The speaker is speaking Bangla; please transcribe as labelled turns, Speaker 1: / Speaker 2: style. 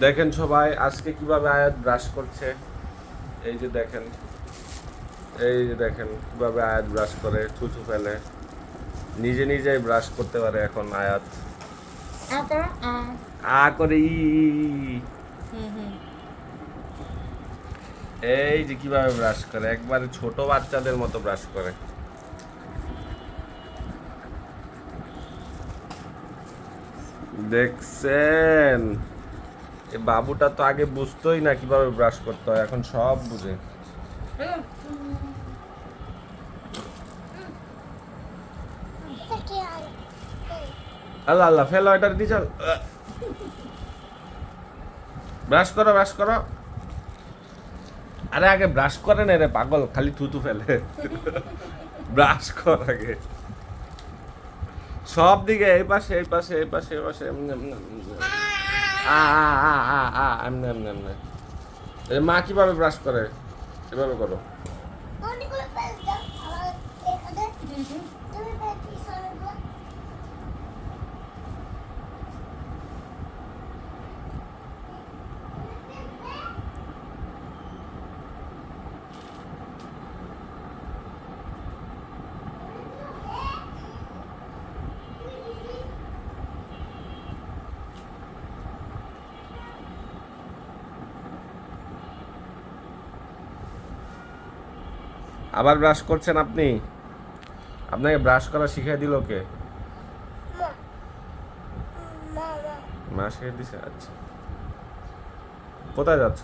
Speaker 1: দেখেন সবাই আজকে কীভাবে আয়াত ব্রাশ করছে? এই যে দেখেন এই যে দেখেন কীভাবে আয়াত ব্রাশ করে থুথু ফেলে। নিজে নিজেই ব্রাশ করতে পারে এখন আয়াত।
Speaker 2: আ
Speaker 1: করে ই। এই যে কীভাবে ব্রাশ করে একবারে ছোট বাচ্চাদের মতো ব্রাশ করে। দেখছেন? এ বাবুটা তো আগে বুঝতোই না কীভাবে ব্রাশ করতে হয়, এখন সব বুঝে। আল্লাহ আল্লাহ, ফেলো, এটা দিয়ে ব্রাশ করো ব্রাশ করো। আরে আগে ব্রাশ করে না রে পাগল, খালি থুতু ফেলে। ব্রাশ কর আগে। সব দিকে এই পাশে এই পাশে এই পাশে এই পাশে। আ আ আ আ আ এমনি এমনি এমনি মা কীভাবে ব্রাশ করে এভাবে করো আবার ব্রাশ করছেন আপনি? আপনাকে ব্রাশ করা শিখিয়ে দিল কে?
Speaker 3: মা। মা মা।
Speaker 1: মা শিখিয়ে দিছে? আচ্ছা। কোথায় যাচ্ছ?